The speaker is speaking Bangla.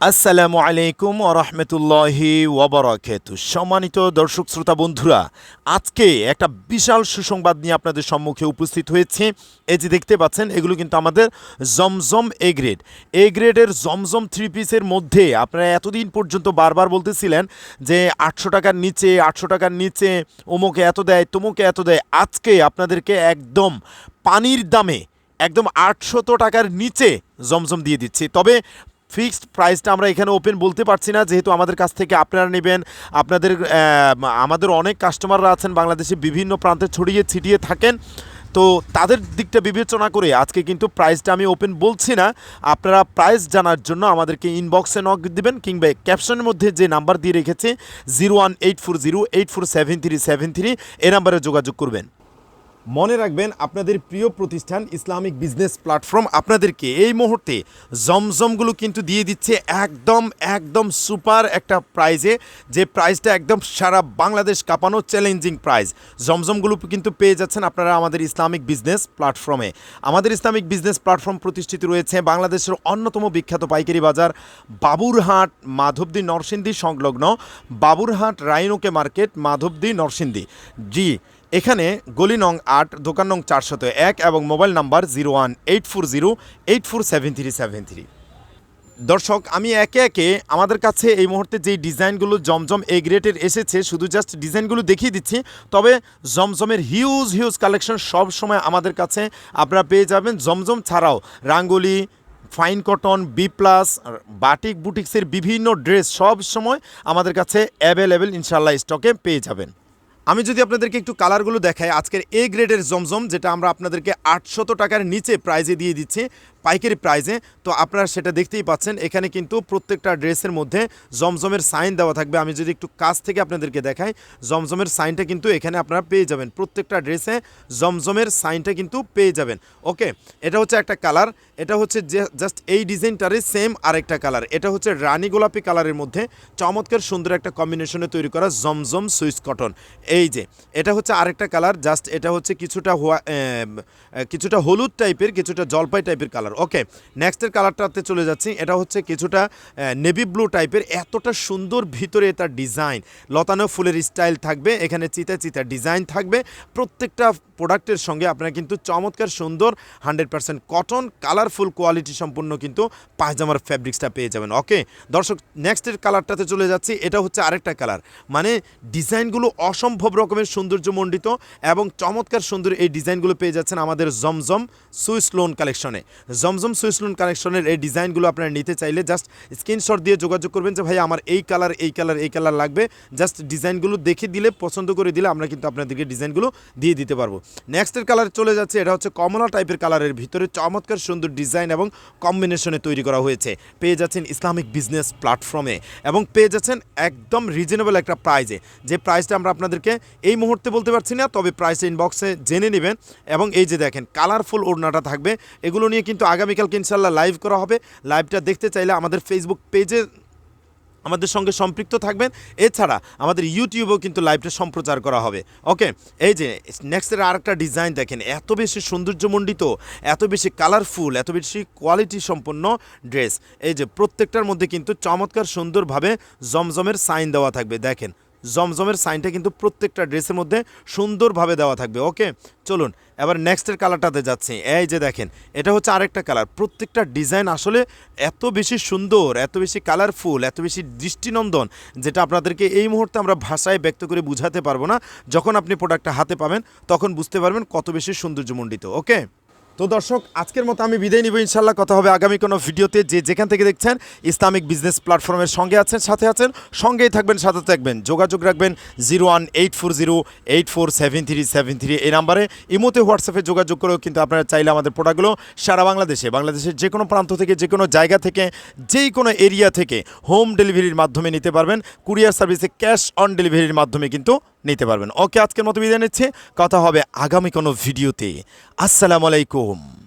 আসসালামু আলাইকুম রহমতুল্লাহি ওবরাকাতু সম্মানিত দর্শক, শ্রোতা, বন্ধুরা, আজকে একটা বিশাল সুসংবাদ নিয়ে আপনাদের সম্মুখে উপস্থিত হয়েছে। এই যে দেখতে পাচ্ছেন, এগুলো কিন্তু আমাদের জমজম এ গ্রেড এ গ্রেডের জমজম থ্রি পিসের মধ্যে আপনারা এতদিন পর্যন্ত বারবার বলতেছিলেন যে আটশো টাকার নিচে, আটশো টাকার নিচে অমুকে এত দেয়, তমুকে এত দেয়। আজকে আপনাদেরকে একদম পানির দামে, একদম আটশত টাকার নিচে জমজম দিয়ে দিচ্ছি। তবে ফিক্সড প্রাইসটা আমরা এখানে ওপেন বলতে পারছি না, যেহেতু আমাদের কাছ থেকে আপনারা নেবেন। আপনাদের আমাদের অনেক কাস্টমাররা আছেন, বাংলাদেশে বিভিন্ন প্রান্তে ছড়িয়ে ছিটিয়ে থাকেন। তো তাদের দিকটা বিবেচনা করে আজকে কিন্তু প্রাইসটা আমি ওপেন বলছি না। আপনারা প্রাইস জানার জন্য আমাদেরকে ইনবক্সে নক দিবেন, কিংবা ক্যাপশনের মধ্যে যে নাম্বার দিয়ে রেখেছে, zero one eight four zero, eight four seven three seven three এ নাম্বারে যোগাযোগ করবেন। মনে রাখবেন, আপনাদের প্রিয় প্রতিষ্ঠান ইসলামিক বিজনেস প্ল্যাটফর্ম আপনাদেরকে এই মুহূর্তে জমজমগুলো কিন্তু দিয়ে দিচ্ছে একদম একদম সুপার একটা প্রাইজে, যে প্রাইজটা একদম সারা বাংলাদেশ কাঁপানো চ্যালেঞ্জিং প্রাইজ। জমজমগুলো কিন্তু পেয়ে যাচ্ছেন আপনারা আমাদের ইসলামিক বিজনেস প্ল্যাটফর্মে। আমাদের ইসলামিক বিজনেস প্ল্যাটফর্ম প্রতিষ্ঠিত রয়েছে বাংলাদেশের অন্যতম বিখ্যাত পাইকারি বাজার বাবুরহাট মাধবদী নরসিংদী সংলগ্ন বাবুরহাট রাইনোকে মার্কেট, মাধবদী নরসিংদী। জি এখানে গলি নং আট, দোকান নং চারশত এক এবং mobile number zero one eight four zero eight four seven three seven three. দর্শক, আমি একে একে আমাদের কাছে এই মুহূর্তে যেই ডিজাইনগুলো জমজম এ গ্রেটের এসেছে, শুধু জাস্ট ডিজাইনগুলো দেখিয়ে দিচ্ছি, তবে জমজমের হিউজ হিউজ কালেকশন সব সময় আমাদের কাছে আপনারা পেয়ে যাবেন। জমজম ছাড়াও Ranguli fine cotton B plus batik বুটিক্সের বিভিন্ন ড্রেস সব সময় আমাদের কাছে অ্যাভেলেবেল ইনশাল্লাহ স্টকে পেয়ে যাবেন। আমি যদি আপনাদেরকে একটু কালারগুলো দেখাই, আজকের এ গ্রেডের জমজম, যেটা আমরা আপনাদেরকে আটশত টাকার নিচে প্রাইজে দিয়ে দিচ্ছি পাইকারি প্রাইজে তো আপনারা সেটা দেখতেই পাচ্ছেন, এখানে কিন্তু প্রত্যেকটা ড্রেসের মধ্যে জমজমের সাইন দেওয়া থাকবে। আমি যদি একটু কাছ থেকে আপনাদেরকে দেখাই, জমজমের সাইনটা কিন্তু এখানে আপনারা পেয়ে যাবেন। প্রত্যেকটা ড্রেসে জমজমের সাইনটা কিন্তু পেয়ে যাবেন। ওকে, এটা হচ্ছে একটা কালার, এটা হচ্ছে জাস্ট এই ডিজাইনটারই সেম আরেকটা কালার। এটা হচ্ছে রানী গোলাপি কালারের মধ্যে চমৎকার সুন্দর একটা কম্বিনেশনে তৈরি করা জমজম সুইচ কটন। এই যে, এটা হচ্ছে আরেকটা কালার, জাস্ট এটা হচ্ছে কিছুটা কিছুটা হলুদ টাইপের, কিছুটা জলপাই টাইপের কালার। ওকে নেক্সটের কালারটাতে চলে যাচ্ছি। এটা হচ্ছে কিছুটা নেভি ব্লু টাইপের এতটা সুন্দর ভিতরে তার ডিজাইন লতানো ফুলের স্টাইল থাকবে, এখানে চিতা চিতা ডিজাইন থাকবে। প্রত্যেকটা প্রোডাক্টের সঙ্গে আপনারা কিন্তু চমৎকার সুন্দর hundred percent cotton, colourful quality সম্পূর্ণ কিন্তু পায়জামার ফ্যাব্রিক্সটা পেয়ে যাবেন। ওকে? দর্শক, নেক্সটের কালারটাতে চলে যাচ্ছি। এটা হচ্ছে আরেকটা কালার। মানে ডিজাইনগুলো অসম্ভব রকমের সৌন্দর্যমণ্ডিত এবং চমৎকার সুন্দর এই ডিজাইনগুলো পেয়ে যাচ্ছেন আমাদের জমজম সুইস লোন কালেকশনে। জমজম সুইস লোন কালেকশনের এই ডিজাইনগুলো আপনারা নিতে চাইলে জাস্ট স্ক্রিনশট দিয়ে যোগাযোগ করবেন যে, ভাই, আমার এই কালার এই কালার এই কালার লাগবে। জাস্ট ডিজাইনগুলো দেখে দিলে, পছন্দ করে দিলে আমরা কিন্তু আপনাদেরকে ডিজাইনগুলো দিয়ে দিতে পারব। নেক্সটের কালার চলে যাচ্ছে, এটা হচ্ছে কমলা টাইপের কালারের ভিতরে চমৎকার সুন্দর ডিজাইন এবং কম্বিনেশনে তৈরি করা হয়েছে। পেয়ে যাচ্ছেন ইসলামিক বিজনেস প্ল্যাটফর্মে এবং পেয়ে যাচ্ছেন একদম রিজনেবল একটা প্রাইজে যে প্রাইসটা আমরা আপনাদেরকে এই মুহূর্তে বলতে পারছি না, তবে প্রাইস ইনবক্সে জেনে নেবেন এবং এই যে দেখেন কালারফুল ওড়নাটা থাকবে। এগুলো নিয়ে কিন্তু আগামীকালকে ইনশাল্লাহ লাইভ করা হবে। লাইভটা দেখতে চাইলে আমাদের ফেসবুক পেজে আমাদের সঙ্গে সম্পৃক্ত থাকবেন। এছাড়া আমাদের ইউটিউবেও কিন্তু লাইভটা সম্প্রচার করা হবে। ওকে এই যে নেক্সটের আর একটা ডিজাইন দেখেন। এত বেশি সৌন্দর্যমণ্ডিত, এত বেশি কালারফুল এত বেশি কোয়ালিটি সম্পন্ন ড্রেস এই যে, প্রত্যেকটার মধ্যে কিন্তু চমৎকার সুন্দরভাবে জমজমের সাইন দেওয়া থাকবে। দেখেন জমজমের সাইনটা কিন্তু প্রত্যেকটা ড্রেসের মধ্যে সুন্দরভাবে দেওয়া থাকবে। ওকে? চলুন, এবার নেক্সটের কালারটাতে যাচ্ছি। এই যে দেখেন, এটা হচ্ছে আরেকটা কালার। প্রত্যেকটা ডিজাইন আসলে এত বেশি সুন্দর, এত বেশি কালারফুল, এত বেশি দৃষ্টিনন্দন, যেটা আপনাদেরকে এই মুহূর্তে আমরা ভাষায় ব্যক্ত করে বুঝাতে পারব না। যখন আপনি প্রোডাক্টটা হাতে পাবেন, তখন বুঝতে পারবেন কত বেশি সৌন্দর্যমণ্ডিত। ওকে? তো দর্শক, আজকের মতো আমি বিদায় নিব। ইনশাল্লাহ কথা হবে আগামী কোনো ভিডিওতে। যে যেখান থেকে দেখছেন, ইসলামিক বিজনেস প্ল্যাটফর্মের সঙ্গে আছেন, সাথে আছেন, সঙ্গেই থাকবেন, সাথে থাকবেন। যোগাযোগ রাখবেন zero one eight four zero eight four seven three seven three এই নাম্বারে। ইমোতে হোয়াটসঅ্যাপে যোগাযোগ করেও কিন্তু আপনারা চাইলে আমাদের প্রোডাক্টগুলো সারা বাংলাদেশে, বাংলাদেশের যে কোনো প্রান্ত থেকে, যে কোনো জায়গা থেকে যেই কোনো এরিয়া থেকে হোম ডেলিভারির মাধ্যমে নিতে পারবেন। কুরিয়ার সার্ভিসে ক্যাশ অন ডেলিভারির মাধ্যমে কিন্তু নিতে পারবেন। ওকে আজকের মতো বিদায় নিচ্ছে। কথা হবে আগামী কোনো ভিডিওতে। আসসালামু আলাইকুম।